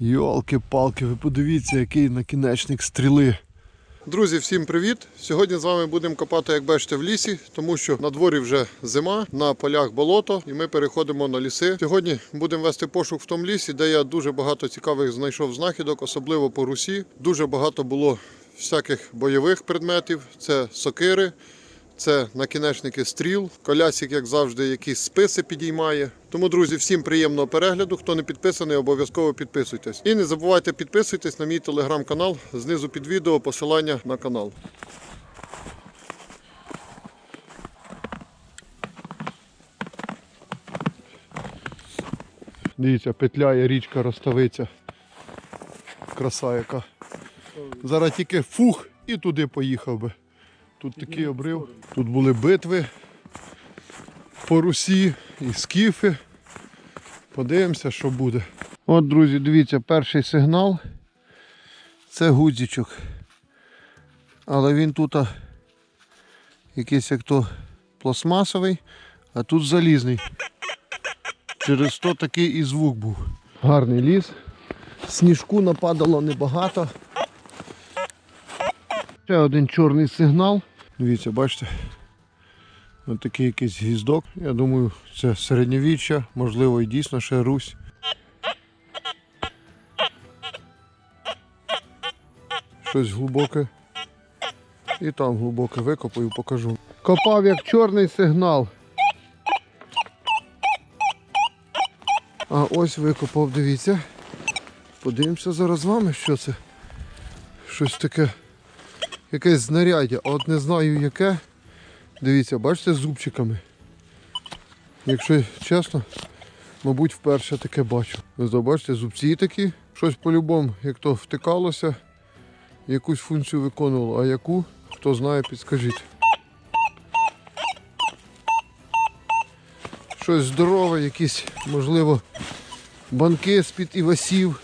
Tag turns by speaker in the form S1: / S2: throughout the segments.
S1: Йолки-палки, ви подивіться, який накінечник стріли. Друзі, всім привіт! Сьогодні з вами будемо копати, як бачите, в лісі, тому що на дворі вже зима, на полях болото, і ми переходимо на ліси. Сьогодні будемо вести пошук в тому лісі, де я дуже багато цікавих знайшов знахідок, особливо по русі. Дуже багато було всяких бойових предметів. Це сокири, це накінечники стріл, колясик, як завжди, якісь списи підіймає. Тому, друзі, всім приємного перегляду. Хто не підписаний, обов'язково підписуйтесь. І не забувайте підписуйтесь на мій телеграм-канал. Знизу під відео посилання на канал. Дивіться, петляє річка Роставиця. Краса яка. Зараз тільки фух і туди поїхав би. Тут такий обрив. Тут були битви по Русі і скіфи. Подивимося, що буде. От, друзі, дивіться, перший сигнал. Це гудзичок. Але він тут якийсь як то пластмасовий, а тут залізний. Через то такий і звук був. Гарний ліс. Сніжку нападало небагато. Ще один чорний сигнал. Дивіться, бачите? Ось такий якийсь гіздок. Я думаю, це середньовіччя, можливо і дійсно ще Русь. Щось глибоке. І там глибоке викопаю, покажу. Копав як чорний сигнал. А ось викопав, дивіться. Подивимося зараз з вами, що це. Щось таке якесь знаряддя, а от не знаю яке. Дивіться, бачите, з зубчиками. Якщо чесно, мабуть, вперше таке бачу. Ви бачите, зубці такі. Щось по-любому, як то втикалося, якусь функцію виконувало, а яку, хто знає, підскажіть. Щось здорове, якісь, можливо, банки з-під івасів.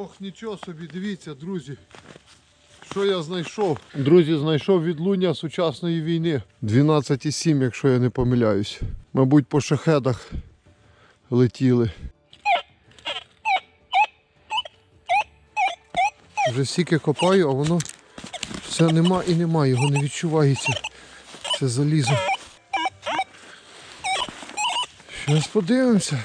S1: Ох, нічого собі, дивіться, друзі. Що я знайшов? Друзі, знайшов відлуння сучасної війни. 12,7, якщо я не помиляюсь. Мабуть, по шахедах летіли. Вже стільки копаю, а воно все нема і нема, його не відчувається. Це залізо. Щось подивимося.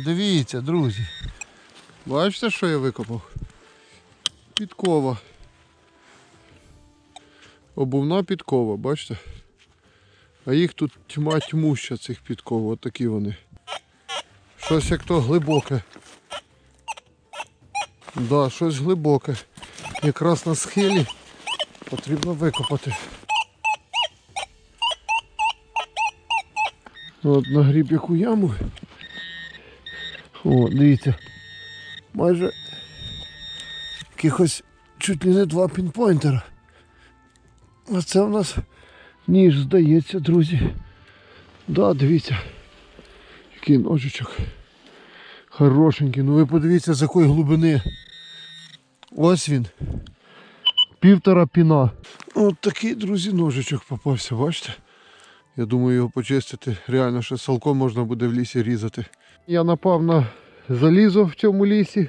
S1: Дивіться, друзі. Бачите, що я викопав? Підкова. Обувна підкова, бачите? А їх тут тьма тьмуща цих підков, от такі вони. Щось як то глибоке. Да, щось глибоке. Якраз на схилі потрібно викопати. От нагріб яку яму. О, дивіться. Майже якихось чуть не два пінпойнтера. А це у нас ніж, здається, друзі. Да, дивіться. Який ножичок. Хорошенький. Ну ви подивіться з якої глибини. Ось він. Півтора піна. От такий, друзі, ножичок попався, бачите? Я думаю, його почистити. Реально ще салком можна буде в лісі різати. Я напав на залізо в цьому лісі.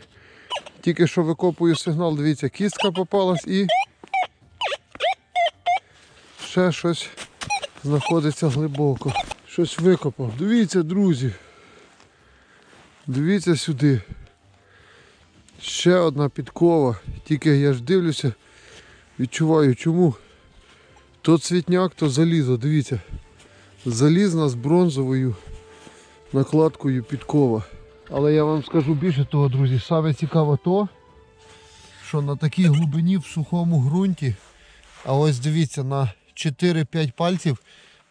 S1: Тільки що викопую сигнал, дивіться, кістка попалась і ще щось знаходиться глибоко. Щось викопав. Дивіться, друзі. Дивіться сюди. Ще одна підкова. Тільки я ж дивлюся, відчуваю чому. То цвітняк, то залізо, дивіться. Залізна з бронзовою накладкою підкова. Але я вам скажу більше того, друзі, саме цікаво то, що на такій глибині в сухому ґрунті, а ось дивіться, на 4-5 пальців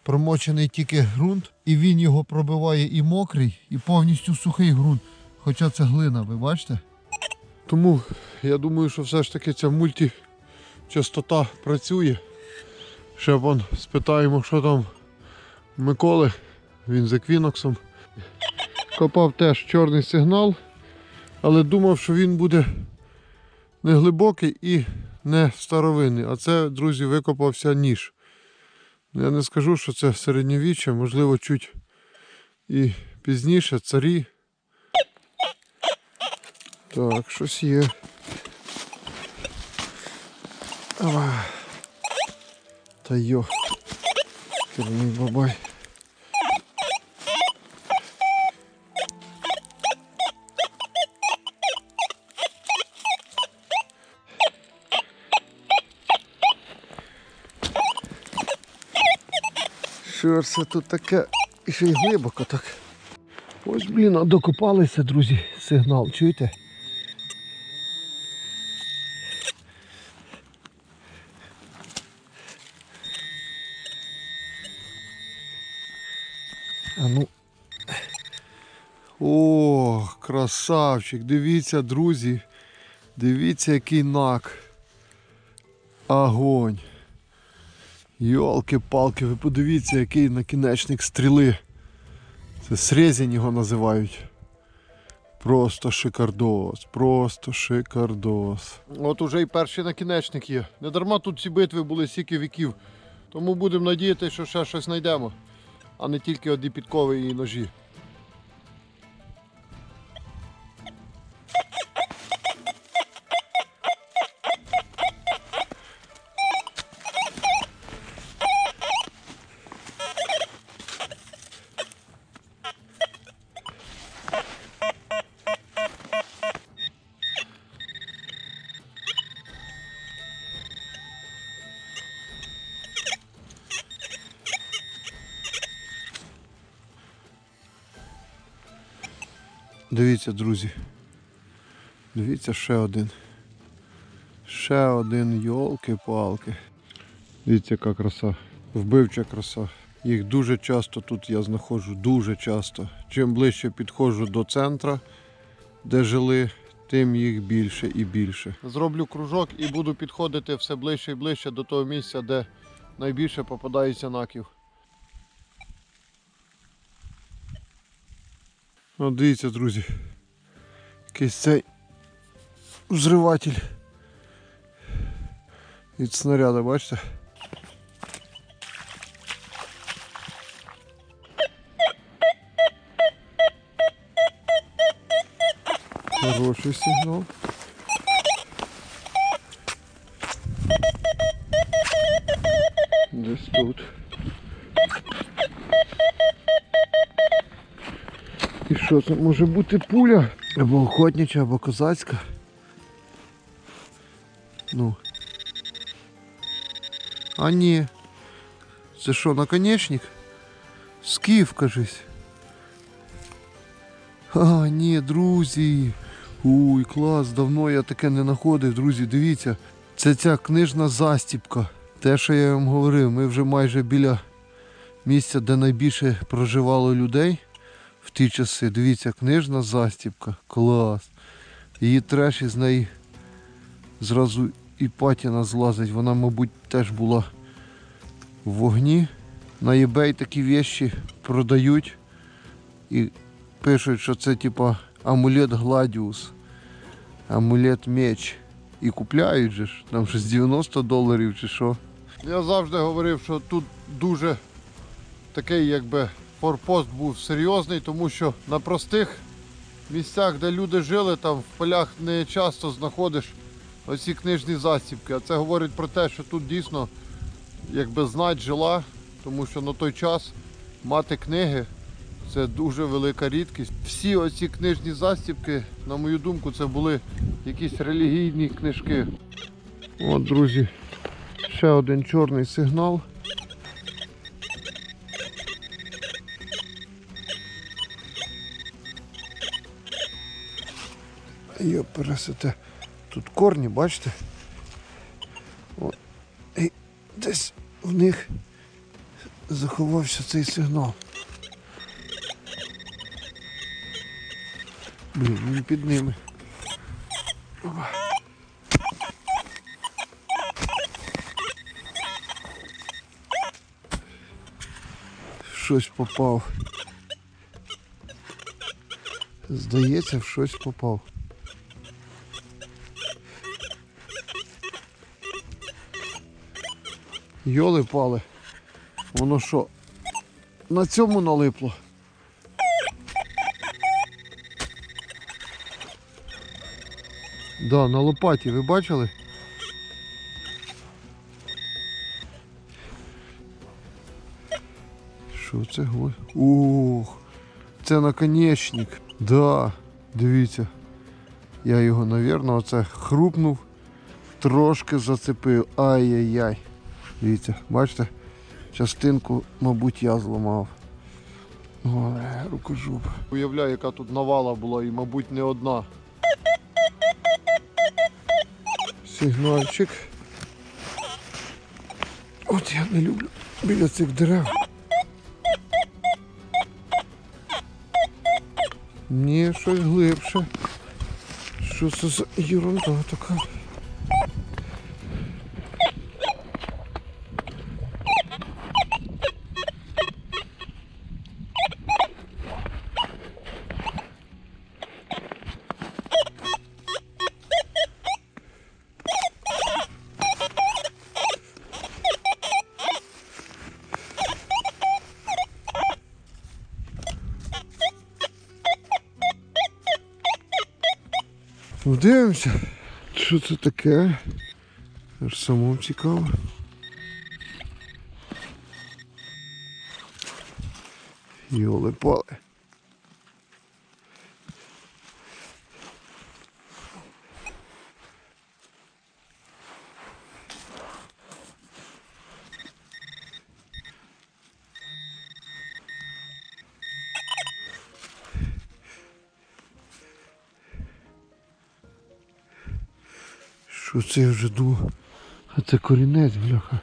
S1: промочений тільки ґрунт, і він його пробиває і мокрий, і повністю сухий ґрунт. Хоча це глина, ви бачите? Тому я думаю, що все ж таки ця мульті частота працює. Ще вон спитаємо, що там Миколи. Він з еквіноксом. Копав теж чорний сигнал, але думав, що він буде не глибокий і не старовинний. А це, друзі, викопався ніж. Я не скажу, що це середньовіччя, можливо, чуть і пізніше царі. Так, щось є. Та йо. Керний бабай. Це тут таке? Ще й глибоко так. Ось, блін, а докопалися, друзі, сигнал, чуєте? А ну. О, красавчик! Дивіться, друзі. Дивіться, який нак. Огонь. Йолки-палки, ви подивіться, який накінечник стріли. Це срезень його називають. Просто шикардос, просто шикардос. От уже і перший накінечник є. Не дарма тут ці битви були стільки віків. Тому будемо надіятися, що ще щось знайдемо, а не тільки одні підкови і ножі. Дивіться, друзі. Дивіться ще один. Ще один, йолки-палки. Дивіться, яка краса. Вбивча краса. Їх дуже часто тут я знаходжу, дуже часто. Чим ближче підходжу до центра, де жили, тим їх більше і більше. Зроблю кружок і буду підходити все ближче і ближче до того місця, де найбільше попадається наків. О, дивіться, друзі. Якийсь цей взриватель від снаряда, бачите? Хороший сигнал. Десь тут. І що це може бути пуля? Або охотнича, або козацька. Ну. А ні. Це що, наконечник? Скіф, кажись. А, ні, друзі. Уй, клас, давно я таке не знаходив, друзі. Дивіться, це ця книжна застіпка. Те, що я вам говорив, ми вже майже біля місця, де найбільше проживало людей в ті часи. Дивіться, книжна застіпка. Клас. Її треш із неї зразу і патіна злазить. Вона, мабуть, теж була в вогні. На eBay такі вещі продають і пишуть, що це типа амулет Гладіус, амулет меч. І купляють же ж, там щось 90 доларів чи що. Я завжди говорив, що тут дуже такий якби форпост був серйозний, тому що на простих місцях, де люди жили, там в полях не часто знаходиш оці книжні застібки. А це говорить про те, що тут дійсно якби знать жила, тому що на той час мати книги це дуже велика рідкість. Всі оці книжні застібки, на мою думку, це були якісь релігійні книжки. От, друзі, ще один чорний сигнал. пересете тут корні, бачите? От. І десь в них заховався цей сигнал. Блін, він під ними. Опа. Щось попав. Здається, в щось попав. Йоли пали. Воно що? На цьому налипло. Да, на лопаті, ви бачили? Що це? Ой. Ух, це наконечник. Да, дивіться. Я його, навірно, оце хрупнув, трошки зацепив. Ай-яй-яй. Дивіться, бачите? Частинку, мабуть, я зламав. Ой, рукожоп. Уявляю, яка тут навала була і, мабуть, не одна. Сигнальчик. От я не люблю біля цих дерев. Ні, щось глибше. Що це за ерунда така? Ну, дивимося. Що це таке? Аж самому цікаво. Йоли Що це вже думав? А це корінець, бляха.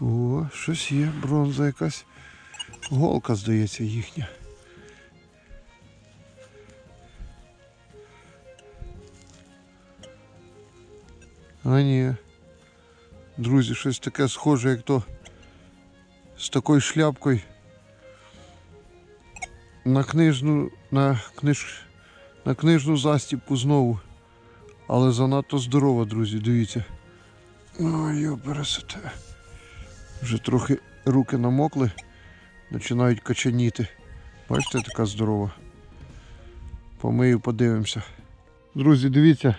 S1: О, щось є, бронза якась. Голка, здається, їхня. А ні. Друзі, щось таке схоже, як то з такою шляпкою на книжну, на книж, на книжну застіпку знову. Але занадто здорова, друзі, дивіться. Ой, пересете. Вже трохи руки намокли, починають качаніти. Бачите, така здорова. Помию, подивимося. Друзі, дивіться.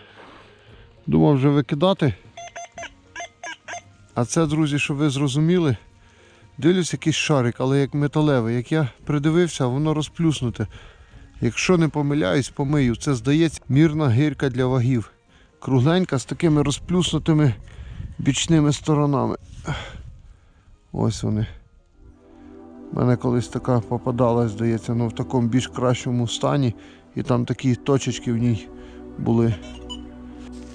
S1: Думав вже викидати. А це, друзі, щоб ви зрозуміли, дивлюсь якийсь шарик, але як металевий. Як я придивився, воно розплюснуте. Якщо не помиляюсь, помию. Це здається мірна гирка для вагів. Кругленька з такими розплюснутими бічними сторонами. Ось вони. У мене колись така попадалась, здається, ну в такому більш кращому стані. І там такі точечки в ній були.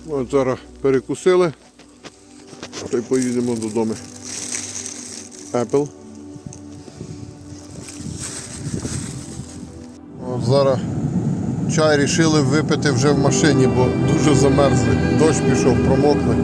S1: От зараз перекусили. Та й поїдемо додому. Apple. Зараз чай рішили випити вже в машині, бо дуже замерзли. Дощ пішов, промокли.